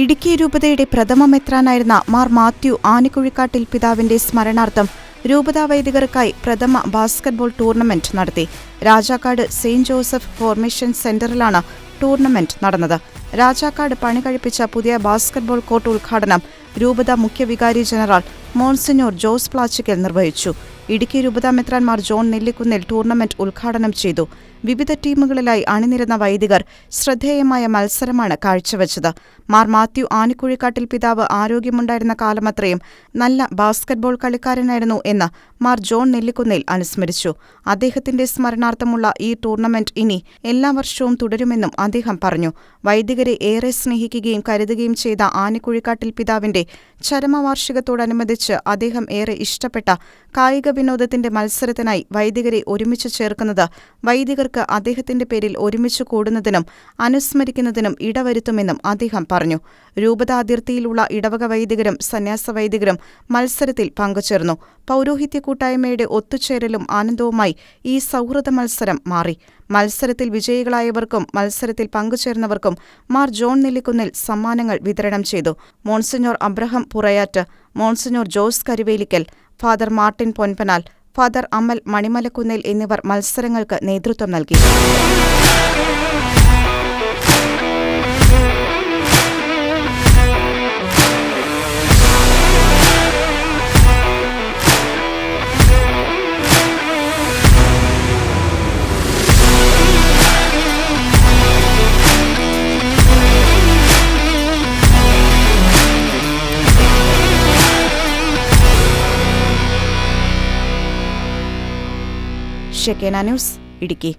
ഇടുക്കി രൂപതയുടെ പ്രഥമ മെത്രാനായിരുന്ന മാർ മാത്യു ആനിക്കുഴിക്കാട്ടിൽ പിതാവിന്റെ സ്മരണാർത്ഥം രൂപതാ വൈദികർക്കായി പ്രഥമ ബാസ്കറ്റ്ബോൾ ടൂർണമെന്റ് നടത്തി. രാജാക്കാട് സെയിന്റ് ജോസഫ് ഫോർമേഷൻ സെന്ററിലാണ് ടൂർണമെന്റ് നടന്നത്. രാജാക്കാട് പണി കഴിപ്പിച്ച പുതിയ ബാസ്കറ്റ്ബോൾ കോർട്ട് ഉദ്ഘാടനം രൂപത മുഖ്യവികാരി ജനറൽ മോൺസിനോർ ജോസ് പ്ലാച്ചിക്കൽ നിർവഹിച്ചു. ഇടുക്കി രൂപതാ മെത്രാൻമാർ ജോൺ നെല്ലിക്കുന്നിൽ ടൂർണമെന്റ് ഉദ്ഘാടനം ചെയ്തു. വിവിധ ടീമുകളിലായി അണിനിരന്ന വൈദികർ ശ്രദ്ധേയമായ മത്സരമാണ് കാഴ്ചവെച്ചത്. മാർ മാത്യു ആനിക്കുഴിക്കാട്ടിൽ പിതാവ് ആരോഗ്യമുണ്ടായിരുന്ന കാലമത്രയും നല്ല ബാസ്കറ്റ്ബോൾ കളിക്കാരനായിരുന്നു എന്ന് മാർ ജോൺ നെല്ലിക്കുന്നിൽ അനുസ്മരിച്ചു. അദ്ദേഹത്തിന്റെ സ്മരണാർത്ഥമുള്ള ഈ ടൂർണമെന്റ് ഇനി എല്ലാ വർഷവും തുടരുമെന്നും അദ്ദേഹം പറഞ്ഞു. വൈദികരെ ഏറെ സ്നേഹിക്കുകയും കരുതുകയും ചെയ്ത ആനിക്കുഴിക്കാട്ടിൽ പിതാവിന്റെ ചരമവാർഷികത്തോടനുബന്ധിച്ച് അദ്ദേഹം ഏറെ ഇഷ്ടപ്പെട്ട കായിക വിനോദത്തിന്റെ മത്സരത്തിനായി വൈദികരെ ഒരുമിച്ച് ചേർക്കുന്നത് വൈദികർക്ക് അദ്ദേഹത്തിന്റെ പേരിൽ ഒരുമിച്ച് കൂടുന്നതിനും അനുസ്മരിക്കുന്നതിനും ഇടവരുത്തുമെന്നും അദ്ദേഹം പറഞ്ഞു. രൂപത അതിർത്തിയിലുള്ള ഇടവക വൈദികരും സന്യാസ വൈദികരും മത്സരത്തിൽ പങ്കുചേർന്നു. പൗരോഹിത്യ കൂട്ടായ്മയുടെ ഒത്തുചേരലും ആനന്ദവുമായി ഈ സൗഹൃദ മത്സരം മാറി. മത്സരത്തിൽ വിജയികളായവർക്കും മത്സരത്തിൽ പങ്കുചേർന്നവർക്കും മാർ ജോൺ നെല്ലിക്കുന്നിൽ സമ്മാനങ്ങൾ വിതരണം ചെയ്തു. Monsignor Abraham Purayattu monsignor Jose Karuvelickal father Martin Ponpanal father Amal Manimalakunnel എന്നിവർ മത്സരങ്ങൾക്ക് നേതൃത്വം നൽകി. ഷെക്കേന ന്യൂസ് ഇടുക്കി.